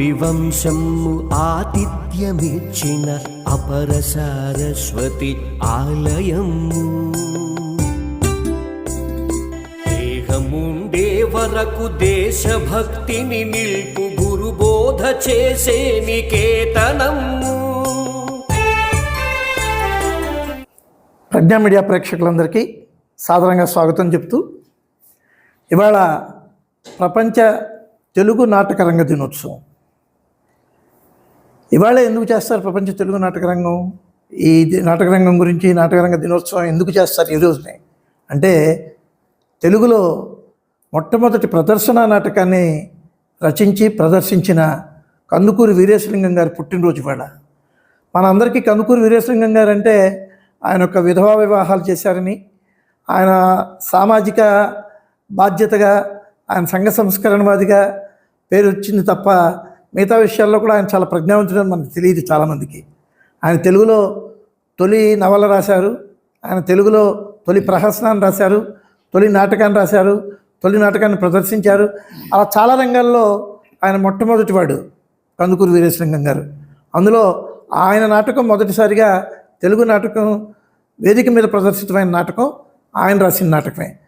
సూరివంశము ఆతిథ్యమిచ్చిన అపర సారస్వతి ఆలయము. దేహముండే వరకు దేశభక్తిని నిల్పు గురుబోధ చేసే నికేతనము ప్రజ్ఞా మీడియా ప్రేక్షకులందరికీ సాధారణంగా స్వాగతం చెప్తూ ఇవాళ ప్రపంచ తెలుగు నాటక రంగ దినోత్సవం. ఇవాళ ఎందుకు చేస్తారు ప్రపంచ తెలుగు నాటక రంగం ఈ నాటకరంగం నాటక రంగం గురించి నాటకరంగ దినోత్సవం ఎందుకు చేస్తారు ఈ రోజునే? అంటే తెలుగులో మొట్టమొదటి ప్రదర్శన నాటకాన్ని రచించి ప్రదర్శించిన కందుకూరి వీరేశలింగం గారి పుట్టినరోజు ఇవాళ. మనందరికీ కందుకూరి వీరేశలింగం గారు అంటే ఆయన ఒక విధవా వివాహాలు చేశారని ఆయన సామాజిక బాధ్యతగా ఆయన సంఘ సంస్కరణవాదిగా పేరు వచ్చింది తప్ప మిగతా విషయాల్లో కూడా ఆయన చాలా ప్రజ్ఞావంతుడని మనకు తెలియదు చాలామందికి. ఆయన తెలుగులో తొలి నవల రాశారు ఆయన తెలుగులో తొలి ప్రహసనాన్ని రాశారు తొలి నాటకాన్ని రాశారు తొలి నాటకాన్ని ప్రదర్శించారు. అలా చాలా రంగాల్లో ఆయన మొట్టమొదటి వాడు కందుకూరు వీరేశలింగం గారు. అందులో ఆయన నాటకం మొదటిసారిగా తెలుగు నాటకం వేదిక మీద ప్రదర్శితమైన నాటకం ఆయన రాసిన నాటకమే.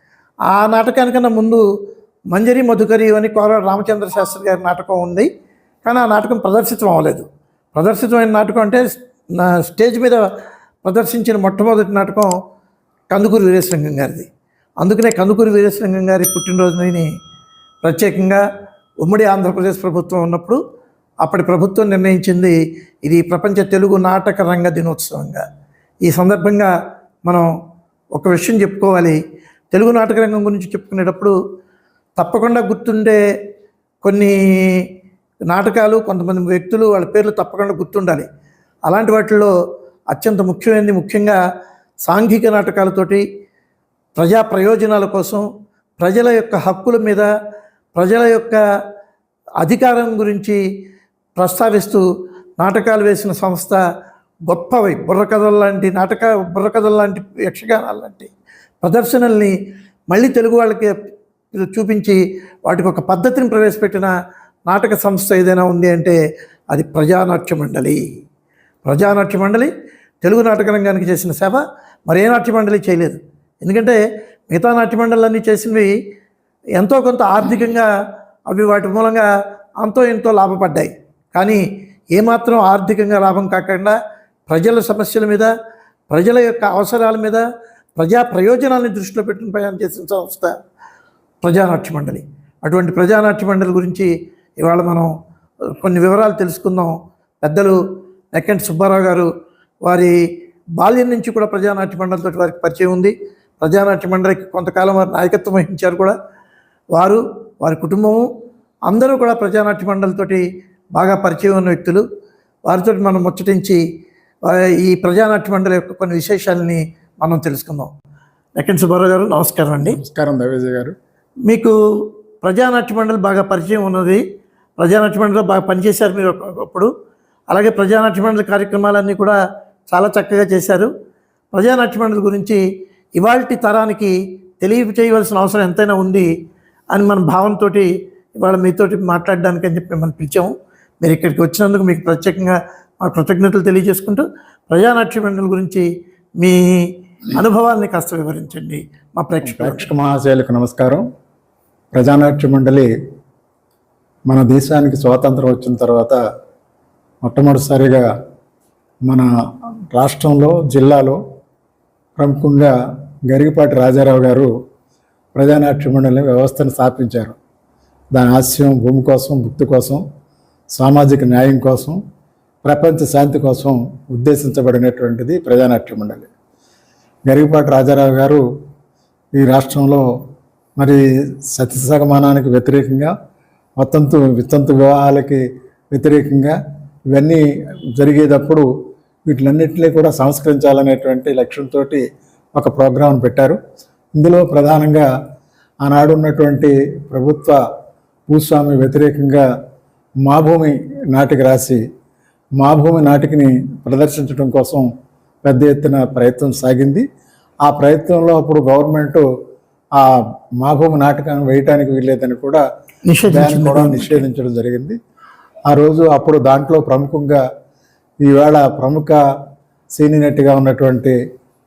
ఆ నాటకానికన్నా ముందు మంజరి మధుకరి అని కోర రామచంద్ర శాస్త్రి గారి నాటకం ఉంది. కానీ ఆ నాటకం ప్రదర్శితం అవ్వలేదు. ప్రదర్శితమైన నాటకం అంటే నా స్టేజ్ మీద ప్రదర్శించిన మొట్టమొదటి నాటకం కందుకూరి వీరేశలింగం గారిది. అందుకనే కందుకూరి వీరేశలింగం గారి పుట్టినరోజుని ప్రత్యేకంగా ఉమ్మడి ఆంధ్రప్రదేశ్ ప్రభుత్వం ఉన్నప్పుడు అప్పటి ప్రభుత్వం నిర్ణయించింది ఇది ప్రపంచ తెలుగు నాటక రంగ దినోత్సవంగా. ఈ సందర్భంగా మనం ఒక విషయం చెప్పుకోవాలి. తెలుగు నాటక రంగం గురించి చెప్పుకునేటప్పుడు తప్పకుండా గుర్తుండే కొన్ని నాటకాలు కొంతమంది వ్యక్తులు వాళ్ళ పేర్లు తప్పకుండా గుర్తుండాలి. అలాంటి వాటిల్లో అత్యంత ముఖ్యమైనది ముఖ్యంగా సాంఘిక నాటకాలతోటి ప్రజా ప్రయోజనాల కోసం ప్రజల యొక్క హక్కుల మీద ప్రజల యొక్క అధికారం గురించి ప్రస్తావిస్తూ నాటకాలు వేసిన సంస్థ గొప్పవి. బుర్రకథలు లాంటి నాటక బుర్రకథలు లాంటి యక్షగానాలు లాంటి ప్రదర్శనల్ని మళ్ళీ తెలుగు వాళ్ళకి చూపించి వాటికి ఒక పద్ధతిని ప్రవేశపెట్టిన నాటక సంస్థ ఏదైనా ఉంది అంటే అది ప్రజానాట్య మండలి. ప్రజానాట్య మండలి తెలుగు నాటక రంగానికి చేసిన సేవ మరే నాట్య మండలి చేయలేదు. ఎందుకంటే మిగతా నాట్య మండలన్నీ చేసినవి ఎంతో కొంత ఆర్థికంగా అవి వాటి మూలంగా అంతో ఎంతో లాభపడ్డాయి. కానీ ఏమాత్రం ఆర్థికంగా లాభం కాకుండా ప్రజల సమస్యల మీద ప్రజల యొక్క అవసరాల మీద ప్రజా ప్రయోజనాలను దృష్టిలో పెట్టుకుని ప్రయాణం చేసిన సంస్థ ప్రజానాట్య మండలి. అటువంటి ప్రజానాట్య మండలి గురించి ఇవాళ మనం కొన్ని వివరాలు తెలుసుకుందాం. పెద్దలు నెక్కంటి సుబ్బారావు గారు వారి బాల్యం నుంచి కూడా ప్రజానాట్య మండలితో వారికి పరిచయం ఉంది. ప్రజానాట్య మండలికి కొంతకాలం వారు నాయకత్వం వహించారు కూడా. వారు వారి కుటుంబము అందరూ కూడా ప్రజానాట్య మండలితోటి బాగా పరిచయం ఉన్న వ్యక్తులు. వారితో మనం ముచ్చటించి ఈ ప్రజానాట్య మండలి యొక్క కొన్ని విశేషాలని మనం తెలుసుకుందాం. నెక్కంటి సుబ్బారావు గారు నమస్కారం అండి. నమస్కారం దేవేజీ గారు. మీకు ప్రజానాట్య మండలి బాగా పరిచయం ఉన్నది. ప్రజానాట్యమండలిలో బాగా పనిచేశారు మీరు ఒకప్పుడు. అలాగే ప్రజానాట్యమండలి కార్యక్రమాలన్నీ కూడా చాలా చక్కగా చేశారు. ప్రజానాట్యమండలి గురించి ఇవాల్టి తరానికి తెలియచేయవలసిన అవసరం ఎంతైనా ఉంది అని మన భావంతో ఇవాళ మీతోటి మాట్లాడడానికి అని చెప్పి మనం పిలిచాము. మీరు ఇక్కడికి వచ్చినందుకు మీకు ప్రత్యేకంగా మా కృతజ్ఞతలు తెలియజేసుకుంటూ ప్రజానాట్యమండలి గురించి మీ అనుభవాల్ని కాస్త వివరించండి. మా ప్రేక్షక ప్రేక్షక మహాశయాలకు నమస్కారం. ప్రజానాట్య మండలి మన దేశానికి స్వాతంత్రం వచ్చిన తర్వాత మొట్టమొదటిసారిగా మన రాష్ట్రంలో జిల్లాలో ప్రముఖంగా గరిగిపాటి రాజారావు గారు ప్రజానాట్య మండలి వ్యవస్థను స్థాపించారు. దాని ఆశయం భూమి కోసం భుక్తి కోసం సామాజిక న్యాయం కోసం ప్రపంచ శాంతి కోసం ఉద్దేశించబడినటువంటిది ప్రజానాట్య మండలి. గరిగిపాటి రాజారావు గారు ఈ రాష్ట్రంలో మరి సతీ సగమానానికి వ్యతిరేకంగా వతంతు విత్తంతు వివాహాలకి వ్యతిరేకంగా ఇవన్నీ జరిగేటప్పుడు వీటిలన్నింటినీ కూడా సంస్కరించాలనేటువంటి లక్ష్యంతో ఒక ప్రోగ్రాం పెట్టారు. ఇందులో ప్రధానంగా ఆనాడు ఉన్నటువంటి ప్రభుత్వ భూస్వామి వ్యతిరేకంగా మా భూమి నాటిక రాసి మా భూమి నాటికని ప్రదర్శించడం కోసం పెద్ద ఎత్తున ప్రయత్నం సాగింది. ఆ ప్రయత్నంలో అప్పుడు గవర్నమెంట్ ఆ మా భూమి నాటకాన్ని వేయటానికి వీల్లేదని కూడా నిషేధించింది. కూడా నిషేధించడం జరిగింది. ఆ రోజు అప్పుడు దాంట్లో ప్రముఖంగా ఈవేళ ప్రముఖ సీనియర్ నటిగా ఉన్నటువంటి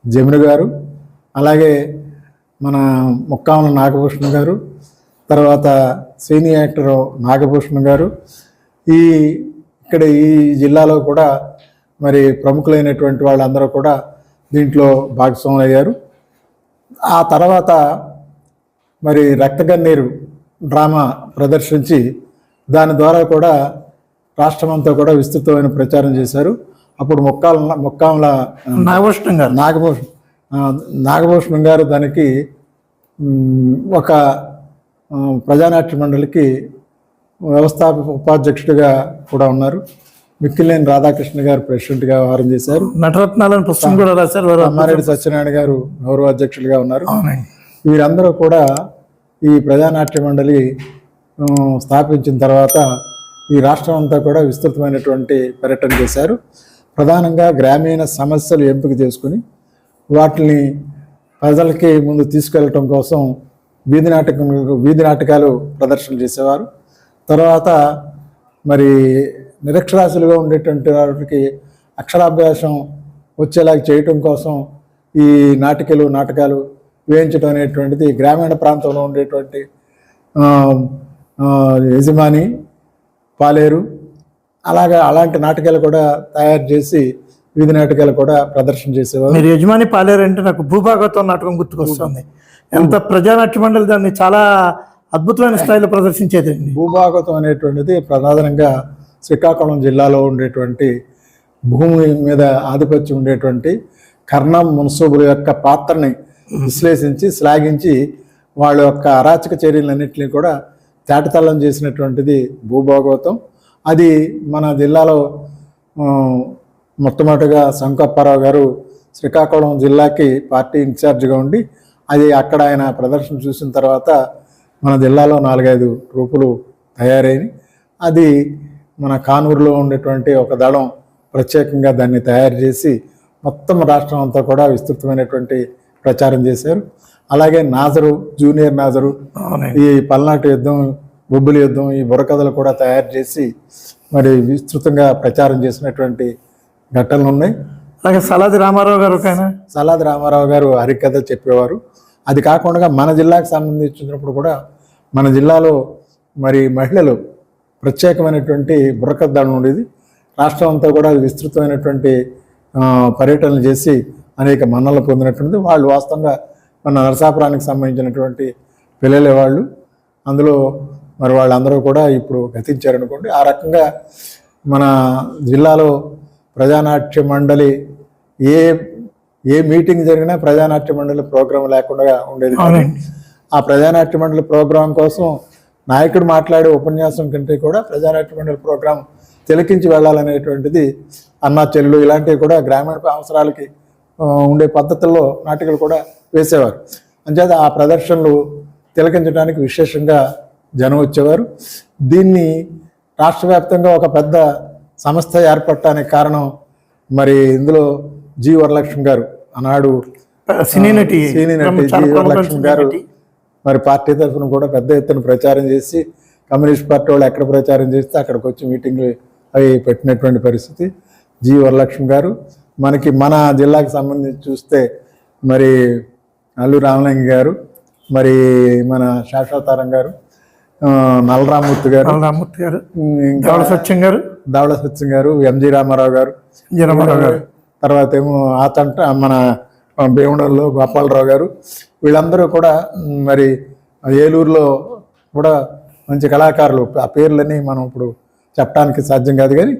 జమున గారు అలాగే మన ముక్కామల నాగభూషణ్ గారు తర్వాత సీనియర్ యాక్టర్ నాగభూషణ్ గారు. ఈ ఇక్కడ ఈ జిల్లాలో కూడా మరి ప్రముఖులైనటువంటి వాళ్ళందరూ కూడా దీంట్లో భాగస్వాములు అయ్యారు ఆ తర్వాత మరి రక్తగన్నీరు డ్రామా ప్రదర్శించి దాని ద్వారా కూడా రాష్ట్రమంతా కూడా విస్తృతమైన ప్రచారం చేశారు. అప్పుడు ముక్కాల ముక్కాముల నాగభూషణం గారు. నాగభూషణ్ నాగభూషణం గారు దానికి ఒక ప్రజానాట్య మండలికి వ్యవస్థాపక ఉపాధ్యక్షుడిగా కూడా ఉన్నారు. మిక్కిలేని రాధాకృష్ణ గారు ప్రెసిడెంట్గా వ్యవహారం చేశారు. నటరత్నాలని పుస్తకం కూడా రాశారు. అమ్మారెడ్డి సత్యనారాయణ గారు గౌరవ అధ్యక్షులుగా ఉన్నారు. వీరందరూ కూడా ఈ ప్రజానాట్య మండలి స్థాపించిన తర్వాత ఈ రాష్ట్రం అంతా కూడా విస్తృతమైనటువంటి పర్యటన చేశారు. ప్రధానంగా గ్రామీణ సమస్యలు ఎంపిక చేసుకుని వాటిని ప్రజలకి ముందు తీసుకెళ్ళటం కోసం వీధి నాటకం వీధి నాటకాలు ప్రదర్శన చేసేవారు. తర్వాత మరి నిరక్షరాస్యులుగా ఉండేటువంటి వారికి అక్షరాభ్యాసం వచ్చేలాగా చేయటం కోసం ఈ నాటికలు నాటకాలు వేయించడం అనేటువంటిది గ్రామీణ ప్రాంతంలో ఉండేటువంటి యజమాని పాలేరు అలాగా అలాంటి నాటకాలు కూడా తయారు చేసి వీధి నాటకాలు కూడా ప్రదర్శన చేసేవారు. మీరు యజమాని పాలేరంటే నాకు భూభాగవతం నాటకం గుర్తుకొస్తుంది. ఎంత ప్రజానాట్య మండలి దాన్ని చాలా అద్భుతమైన స్థాయిలో ప్రదర్శించేదండి భూభాగవతం అనేటువంటిది ప్రధానంగా శ్రీకాకుళం జిల్లాలో ఉండేటువంటి భూమి మీద ఆధిపత్యం ఉండేటువంటి కర్ణం మున్సూబుల యొక్క పాత్రని విశ్లేషించి శ్లాఘించి వాళ్ళ యొక్క అరాచక చర్యలన్నింటినీ కూడా తేటతల్లం చేసినటువంటిది భూభాగవతం. అది మన జిల్లాలో మొట్టమొదటిగా శంకప్పారావు గారు శ్రీకాకుళం జిల్లాకి పార్టీ ఇన్ఛార్జిగా ఉండి అది అక్కడ ఆయన ప్రదర్శన చూసిన తర్వాత మన జిల్లాలో నాలుగైదు రూపులు తయారైనవి అది మన కానూరులో ఉండేటువంటి ఒక దళం ప్రత్యేకంగా దాన్ని తయారు చేసి మొత్తం రాష్ట్రం అంతా కూడా విస్తృతమైనటువంటి ప్రచారం చేశారు. అలాగే నాజరు జూనియర్ నాజరు ఈ పల్నాటి యుద్ధం బొబ్బులి యుద్ధం ఈ బుర్రకథలు కూడా తయారు చేసి మరి విస్తృతంగా ప్రచారం చేసినటువంటి ఘటనలు ఉన్నాయి. అలాగే సలాది రామారావు గారు సలాది రామారావు గారు హరికథ చెప్పేవారు. అది కాకుండా మన జిల్లాకు సంబంధించినప్పుడు కూడా మన జిల్లాలో మరి మహిళలు ప్రత్యేకమైనటువంటి బుర్రకథ ఉండేది. రాష్ట్రం అంతా కూడా విస్తృతమైనటువంటి పర్యటనలు చేసి అనేక మన్నలు పొందినటువంటిది. వాళ్ళు వాస్తవంగా మన నరసాపురానికి సంబంధించినటువంటి పిల్లలే వాళ్ళు. అందులో మరి వాళ్ళందరూ కూడా ఇప్పుడు గతించారనుకోండి. ఆ రకంగా మన జిల్లాలో ప్రజానాట్య మండలి ఏ ఏ మీటింగ్ జరిగినా ప్రజానాట్య మండలి ప్రోగ్రాం లేకుండా ఉండేది ఆ ప్రజానాట్య మండలి ప్రోగ్రాం కోసం నాయకుడు మాట్లాడే ఉపన్యాసం కంటే కూడా ప్రజానాట్య మండలి ప్రోగ్రాం తిలకించి వెళ్ళాలనేటువంటిది అన్నా చెల్లు ఇలాంటివి కూడా గ్రామీణ అవసరాలకి ఉండే పద్ధతుల్లో నాటికలు కూడా వేసేవారు. అంచేత ఆ ప్రదర్శనలు తిలకించడానికి విశేషంగా జనం వచ్చేవారు. దీన్ని రాష్ట్ర వ్యాప్తంగా ఒక పెద్ద సంస్థ ఏర్పడటానికి కారణం మరి ఇందులో జి వరలక్ష్మి గారు. ఆనాడు సినీ నటి సినీ నటి చాలా జి వరలక్ష్మి గారు. మరి పార్టీ తరఫున కూడా పెద్ద ఎత్తున ప్రచారం చేసి కమ్యూనిస్ట్ పార్టీ వాళ్ళు ఎక్కడ ప్రచారం చేస్తే అక్కడికి వచ్చి మీటింగ్లు అవి పెట్టినటువంటి పరిస్థితి. జి వరలక్ష్మి గారు మనకి మన జిల్లాకి సంబంధించి చూస్తే మరి అల్లు రామలింగ గారు మరి మన శాశ్వతారం గారు ఆ, నల్లరామూర్తి గారు రామూర్తి గారు గౌడ సత్యం గారు దావళ సత్యం గారు ఎంజి రామారావు గారు రామారావు గారు. తర్వాత ఏమో ఆతంట మన భీమడల్లో గోపాలరావు గారు వీళ్ళందరూ కూడా మరి ఏలూరులో కూడా మంచి కళాకారులు. ఆ పేర్లని మనం ఇప్పుడు చెప్పడానికి సాధ్యం కాదు కానీ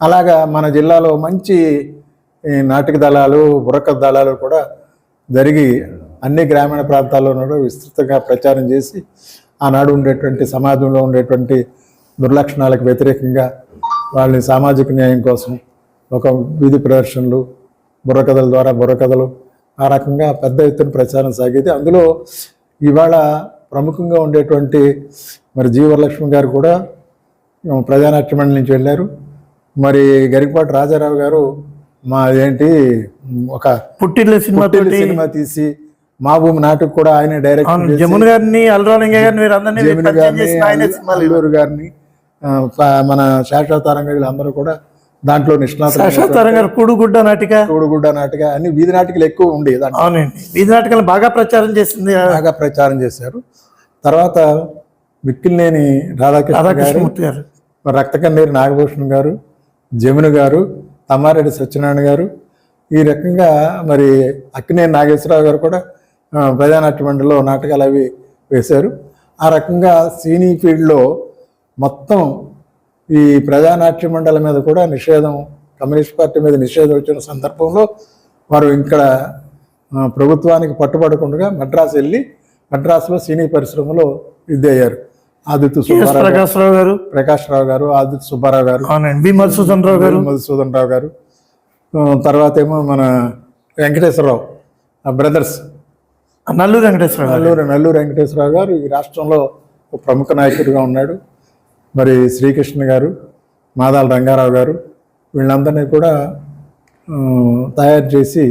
అలాగా మన జిల్లాలో మంచి ఈ నాటిక దళాలు బుర్రక దళాలు కూడా జరిగి అన్ని గ్రామీణ ప్రాంతాల్లో విస్తృతంగా ప్రచారం చేసి ఆనాడు ఉండేటువంటి సమాజంలో ఉండేటువంటి దుర్లక్షణాలకు వ్యతిరేకంగా వాళ్ళని సామాజిక న్యాయం కోసం ఒక వీధి ప్రదర్శనలు బుర్రకథల ద్వారా బుర్రకథలు ఆ రకంగా పెద్ద ఎత్తున ప్రచారం సాగేది. అందులో ఇవాళ ప్రముఖంగా ఉండేటువంటి మరి జీవలక్ష్మి గారు కూడా ఉమ్, ప్రజానాట్య మండలి నుంచి వెళ్ళారు. మరి గరికపాటి రాజారావు గారు మా ఏంటి ఒక పుట్టిల్లు సినిమా సినిమా తీసి మా భూమి నాటకు కూడా ఆయన డైరెక్ట్ జమున్ గారిని అల్రాలింగ గారిని మీరు అందరినీ అల్లూరు గారిని మన శాశ్వతారంగా వీళ్ళందరూ కూడా దాంట్లో గారు కూడుగుడ్డ నాటిక? తోడుగుడ్డ నాటిక అన్ని వీధి నాటికలు ఎక్కువ ఉండి అవునండి. వీధి నాటకాలు బాగా ప్రచారం చేసింది బాగా ప్రచారం చేశారు. తర్వాత విక్కిలినేని రాధాకృష్ణ గారు. రక్తకన్నీరు నాగభూషణ్ గారు జమున గారు తమ్మారెడ్డి సత్యనారాయణ గారు. ఈ రకంగా మరి అక్కినే నాగేశ్వరరావు గారు కూడా ఆ, ప్రజానాట్య మండలిలో నాటకాలు అవి వేశారు. ఆ రకంగా సినీ ఫీల్డ్లో మొత్తం ఈ ప్రజానాట్య మండలి మీద కూడా నిషేధం కమ్యూనిస్ట్ పార్టీ మీద నిషేధం వచ్చిన సందర్భంలో వారు ఇక్కడ ప్రభుత్వానికి పట్టుబడకుండా మద్రాసు వెళ్ళి మద్రాసులో సినీ పరిశ్రమలో విద్య అయ్యారు. ఆదిత్య సుబ్బారావు గారు, ప్రకాశ్రావు గారు. ప్రకాష్ రావు గారు ఆదిత్య సుబ్బారావు గారు. అవునండి. బి మధుసూదన్ రావు గారు. మధుసూదన్ రావు గారు. తర్వాత ఏమో మన వెంకటేశ్వరరావు బ్రదర్స్. నల్లూరు వెంకటేశ్వర గారు. నల్లూరు నల్లూరు వెంకటేశ్వరరావు గారు ఈ రాష్ట్రంలో ఒక ప్రముఖ నాయకుడిగా ఉన్నాడు. మరి శ్రీకృష్ణ గారు మాదాల రంగారావు గారు వీళ్ళందరినీ కూడా తయారు చేసి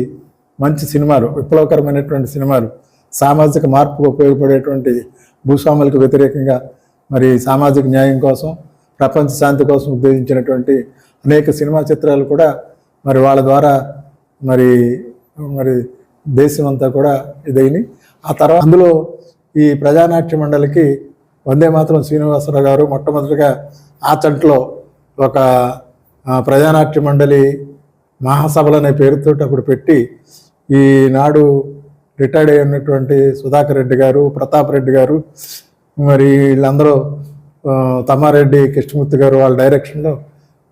మంచి సినిమాలు విప్లవకరమైనటువంటి సినిమాలు సామాజిక మార్పుకు ఉపయోగపడేటువంటి భూస్వాములకు వ్యతిరేకంగా మరి సామాజిక న్యాయం కోసం ప్రపంచ శాంతి కోసం ఉద్దేశించినటువంటి అనేక సినిమా చిత్రాలు కూడా మరి వాళ్ళ ద్వారా మరి మరి దేశం అంతా కూడా ఇదైంది ఆ తర్వాత అందులో ఈ ప్రజానాట్య మండలికి వందే మాత్రం శ్రీనివాసరావు గారు మొట్టమొదటిగా ఆ చంటలో ఒక ప్రజానాట్య మండలి మహాసభలు అనే పేరుతో అప్పుడు పెట్టి ఈనాడు రిటైర్డ్ అయినటువంటి సుధాకర్ రెడ్డి గారు ప్రతాప్ రెడ్డి గారు మరి వీళ్ళందరూ తమ్మారెడ్డి కృష్ణమూర్తి గారు వాళ్ళ డైరెక్షన్లో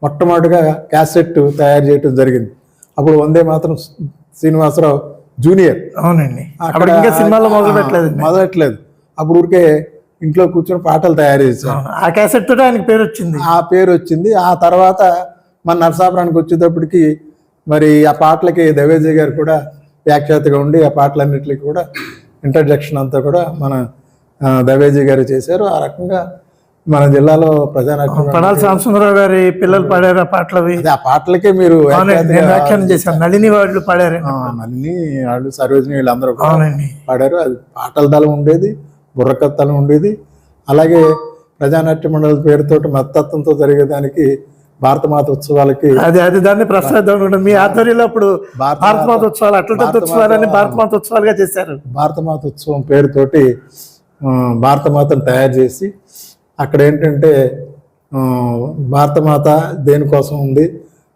మొట్టమొదటిగా క్యాసెట్ తయారు చేయడం జరిగింది. అప్పుడు వందే మాత్రం శ్రీనివాసరావు జూనియర్. అవునండి. అక్కడ ఇంకా సినిమాలో మొదలు పెట్టలేదు మొదలట్లేదు అప్పుడు ఊరికే ఇంట్లో కూర్చొని పాటలు తయారు అవును. ఆ క్యాసెట్ తోటి ఆయనకి పేరు వచ్చింది. ఆ పేరు వచ్చింది. ఆ తర్వాత మన నరసాపురానికి వచ్చేటప్పటికి మరి ఆ పాటలకి దేవేజీ గారు కూడా వ్యాఖ్యాతగా ఉండి ఆ పాటలన్నిటికీ కూడా ఇంట్రడక్షన్ అంతా కూడా మన దేవేజీ గారు చేశారు. ఆ రకంగా మన జిల్లాలో ప్రజానాట్యం పడాల సాంబసుందరరావు గారి పిల్లలు పాడారు ఆ పాటలు అవి అదే ఆ పాటలకే మీరు వ్యాఖ్యానం చేశాను. నళిని వాళ్ళు పాడారు. నల్లిని వాళ్ళు సరోజిని వీళ్ళందరూ పాడారు. అది పాటల దళం ఉండేది బుర్రకథ దళం ఉండేది. అలాగే ప్రజానాట్య మండలి పేరుతోటి మత్తత్వంతో జరిగేదానికి భారతమాత ఉత్సవాలకి అది అది దాన్ని ప్రసాదం మీ ఆధ్వర్యంలో అప్పుడు భారత భారత మాత ఉత్సవాలు అట్ల ఉత్సవాలని భారత మాత ఉత్సవాలుగా చేశారు. భారతమాత ఉత్సవం పేరుతోటి భారతమాతను తయారు చేసి అక్కడ ఏంటంటే ఆ, భారతమాత దేనికోసం ఉంది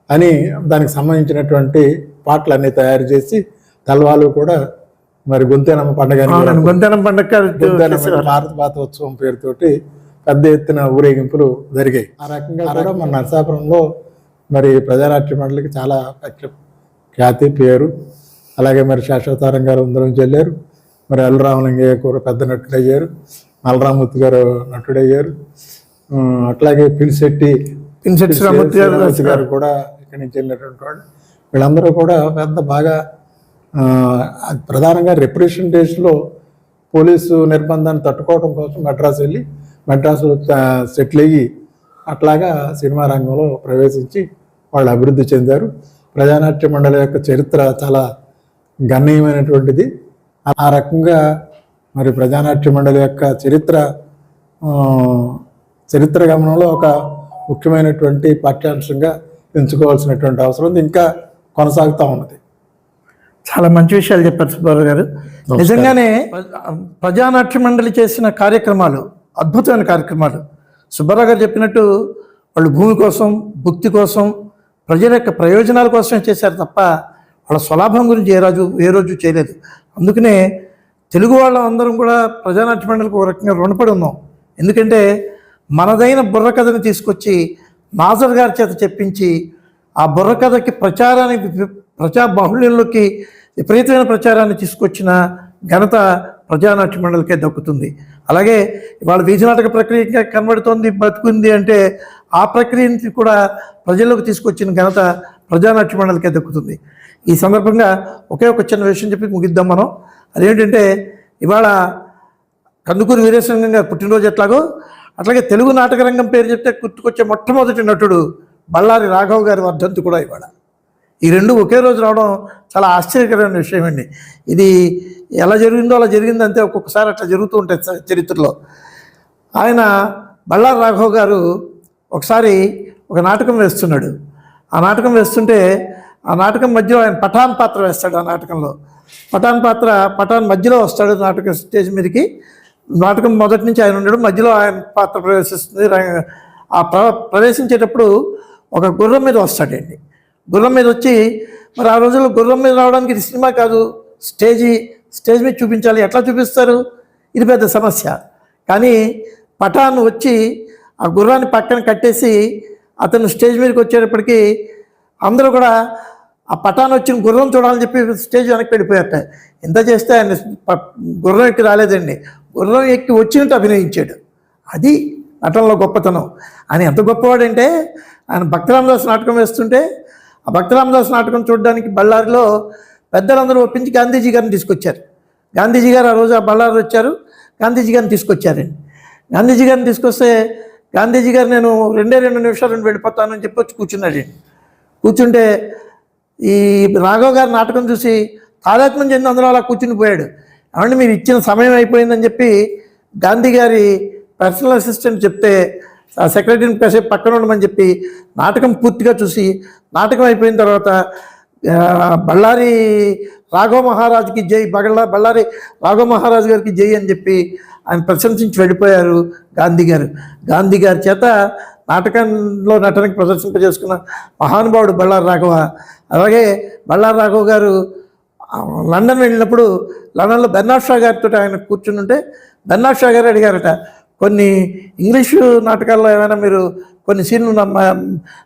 అని దానికి సంబంధించినటువంటి పాటలన్నీ తయారు చేసి తల్వాలు కూడా మరి గొంతేనమ్మ పండుగ అని కూడా అవునండి గొంతెనం పండగ గొంతేనమ్మ భారత మాత ఉత్సవం పేరుతోటి పెద్ద ఎత్తున ఊరేగింపులు జరిగాయి. ఆ రకంగా కూడా మన నరసాపురంలో మరి ప్రజానాట్య మండలికి చాలా ఖ్యాతి పేరు. అలాగే మరి శాశ్వతారం గారు అందరం చెల్లారు. మరి అల్లురామలింగయ్య కూడా పెద్ద నటుడయ్యారు? నల్లరామూర్తి గారు నటుడయ్యారు. ఆ, అట్లాగే పిలిశెట్టి పిన్సెట్ శ్రీరామూర్తి గారు గారు కూడా ఇక్కడి నుంచి వెళ్ళినటువంటి వాళ్ళు. వీళ్ళందరూ కూడా పెద్ద బాగా ప్రధానంగా రిప్రజెంటేషన్లో పోలీసు నిర్బంధాన్ని తట్టుకోవడం కోసం మద్రాసు వెళ్ళి మద్రాసులో ఆ, సెటిల్ అయ్యి అట్లాగా సినిమా రంగంలో ప్రవేశించి వాళ్ళు అభివృద్ధి చెందారు. ప్రజానాట్య మండలి యొక్క చరిత్ర చాలా గణనీయమైనటువంటిది. ఆ రకంగా మరి ప్రజానాట్య మండలి యొక్క చరిత్ర చరిత్ర గమనంలో ఒక ముఖ్యమైనటువంటి పాఠ్యాంశంగా ఎంచుకోవాల్సినటువంటి అవసరం ఉంది. ఇంకా కొనసాగుతూ ఉన్నది. చాలా మంచి విషయాలు చెప్పారు సుబ్బారావు గారు. నిజంగానే ప్రజానాట్య మండలి చేసిన కార్యక్రమాలు అద్భుతమైన కార్యక్రమాలు. సుబ్బారావు గారు చెప్పినట్టు వాళ్ళు భూమి కోసం భుక్తి కోసం ప్రజల యొక్క ప్రయోజనాల కోసమే చేశారు తప్ప వాళ్ళ స్వలాభం గురించి ఏ రోజు ఏ రోజు చేయలేదు. అందుకనే తెలుగు వాళ్ళం అందరం కూడా ప్రజానాట్య మండలికి ఒక రకంగా రుణపడి ఉన్నాం. ఎందుకంటే మనదైన బుర్రకథని తీసుకొచ్చి నాజర్ గారి చేత చెప్పించి ఆ బుర్రకథకి ప్రచారానికి ప్రజా బాహుళ్యంలోకి విపరీతమైన ప్రచారాన్ని తీసుకొచ్చిన ఘనత ప్రజానాట్య మండలికే దక్కుతుంది. అలాగే ఇవాళ వీధి నాటక ప్రక్రియ కనబడుతోంది బతుకుంది అంటే ఆ ప్రక్రియని కూడా ప్రజల్లోకి తీసుకొచ్చిన ఘనత ప్రజానాట్య మండలికే దక్కుతుంది. ఈ సందర్భంగా ఒకే ఒక చిన్న విషయం చెప్పి ముగిద్దాం మనం. అదేంటంటే ఇవాళ కందుకూరి వీరేశలింగం గారు పుట్టినరోజు ఎట్లాగో అట్లాగే తెలుగు నాటకరంగం పేరు చెప్తే గుర్తుకొచ్చే మొట్టమొదటి నటుడు బళ్ళారి రాఘవ్ గారి వర్ధంతి కూడా ఇవాళ. ఈ రెండు ఒకే రోజు రావడం చాలా ఆశ్చర్యకరమైన విషయం అండి. ఇది ఎలా జరిగిందో అలా జరిగింది అంతే ఒక్కొక్కసారి అట్లా జరుగుతూ ఉంటాయి చరిత్రలో. ఆయన బళ్ళారి రాఘవ్ గారు ఒకసారి ఒక నాటకం వేస్తున్నాడు. ఆ నాటకం వేస్తుంటే ఆ నాటకం మధ్యలో ఆయన పఠాన్ పాత్ర వేస్తాడు ఆ నాటకంలో. పఠాన్ పాత్ర పఠాన్ మధ్యలో వస్తాడు నాటక స్టేజ్ మీదకి. నాటకం మొదటి నుంచి ఆయన ఉండడం మధ్యలో ఆయన పాత్ర ప్రవేశిస్తుంది. ఆ ప్ర ప్రవేశించేటప్పుడు ఒక గుర్రం మీద వస్తాడండి గుర్రం మీద వచ్చి మరి ఆ రోజుల్లో గుర్రం మీద రావడానికి ఇది సినిమా కాదు. స్టేజీ స్టేజ్ మీద చూపించాలి. ఎట్లా చూపిస్తారు? ఇది పెద్ద సమస్య. కానీ పఠాన్ వచ్చి ఆ గుర్రాన్ని పక్కన కట్టేసి అతను స్టేజ్ మీదకి వచ్చేటప్పటికీ అందరూ కూడా ఆ పటాన్ వచ్చిన గుర్రం చూడాలని చెప్పి స్టేజ్ వెనక్కి వెళ్ళిపోయారట. ఎంత చేస్తే ఆయన ప- గుర్రం ఎక్కి రాలేదండి. గుర్రం ఎక్కి వచ్చినట్టు అభినయించాడు. అది నటనలో గొప్పతనం. ఆయన ఎంత గొప్పవాడంటే ఆయన భక్తరామదాస్ నాటకం వేస్తుంటే ఆ భక్తరామదాస్ నాటకం చూడడానికి బళ్ళారిలో పెద్దలందరూ ఒప్పించి గాంధీజీ గారిని తీసుకొచ్చారు. గాంధీజీ గారు ఆ రోజు ఆ బళ్ళారు వచ్చారు. గాంధీజీ గారిని తీసుకొచ్చారండి. గాంధీజీ గారిని తీసుకొస్తే గాంధీజీ గారు నేను రెండే రెండు నిమిషాలు వెళ్ళిపోతానని చెప్పి వచ్చి కూర్చున్నాడండి. కూర్చుంటే ఈ రాఘవ్ గారి నాటకం చూసి తాదాత్మ్యం చెంది అందులో అలా కూర్చుని పోయాడు. ఏమంటే మీరు ఇచ్చిన సమయం అయిపోయిందని చెప్పి గాంధీ గారి పర్సనల్ అసిస్టెంట్ చెప్తే సెక్రటరీని కాసేపు పక్కన ఉండమని చెప్పి నాటకం పూర్తిగా చూసి నాటకం అయిపోయిన తర్వాత బళ్ళారి రాఘవ మహారాజుకి జై బగళ్ళ బళ్ళారి రాఘవ మహారాజు గారికి జై అని చెప్పి ఆయన ప్రశంసించి వెళ్ళిపోయారు గాంధీ గారు. గాంధీ గారి చేత నాటకంలో నటనకి ప్రదర్శింపజేసుకున్న మహానుభావుడు బళ్ళారి రాఘవ అలాగే బళ్ళారి రాఘవ్ గారు లండన్ వెళ్ళినప్పుడు లండన్లో బెర్నాడ్ షా గారితో ఆయన కూర్చుని ఉంటే బెర్నాడ్ షా గారు అడిగారట కొన్ని ఇంగ్లీషు నాటకాల్లో ఏమైనా మీరు కొన్ని సీన్లు నమ్మ-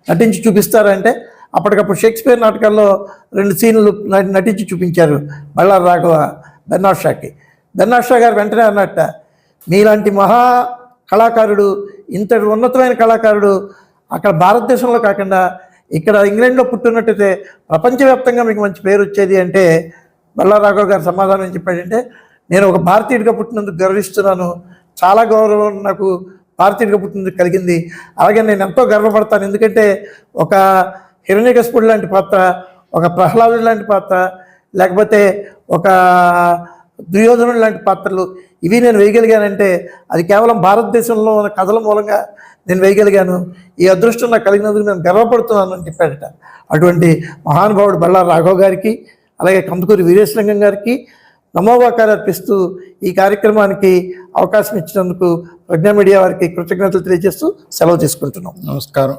నటించి చూపిస్తారంటే అప్పటికప్పుడు షేక్స్పియర్ నాటకాల్లో రెండు సీన్లు నటించి చూపించారు బళ్ళారి రాఘవ బెర్నాడ్ షాకి. బెర్నాడ్ షా గారు వెంటనే అన్నట్ట మీలాంటి మహా కళాకారుడు ఇంతటి ఉన్నతమైన కళాకారుడు అక్కడ భారతదేశంలో కాకుండా ఇక్కడ ఇంగ్లాండ్లో పుట్టినట్టయితే ప్రపంచవ్యాప్తంగా మీకు మంచి పేరు వచ్చేది అంటే బల్లారాఘవ్ గారు సమాధానం చెప్పాడంటే నేను ఒక భారతీయుడిగా పుట్టినందుకు గర్విస్తున్నాను. చాలా గౌరవం నాకు భారతీయుడిగా పుట్టినందుకు కలిగింది. అలాగే నేను ఎంతో గర్వపడతాను. ఎందుకంటే ఒక హిరణ్యకస్పుడు లాంటి పాత్ర ఒక ప్రహ్లాదుడు లాంటి పాత్ర లేకపోతే ఒక దుర్యోధనుడు లాంటి పాత్రలు ఇవి నేను వేయగలిగానంటే అది కేవలం భారతదేశంలో ఉన్న కథల మూలంగా నేను వేయగలిగాను. ఈ అదృష్టం నాకు కలిగినందుకు నేను గర్వపడుతున్నాను అని చెప్పాడట. అటువంటి మహానుభావుడు బళ్ళారి రాఘవ్ గారికి అలాగే కందుకూరి వీరేశలింగం గారికి నమోవాకాలు అర్పిస్తూ ఈ కార్యక్రమానికి అవకాశం ఇచ్చినందుకు ప్రజ్ఞా మీడియా వారికి కృతజ్ఞతలు తెలియజేస్తూ సెలవు తీసుకుంటున్నాం. నమస్కారం.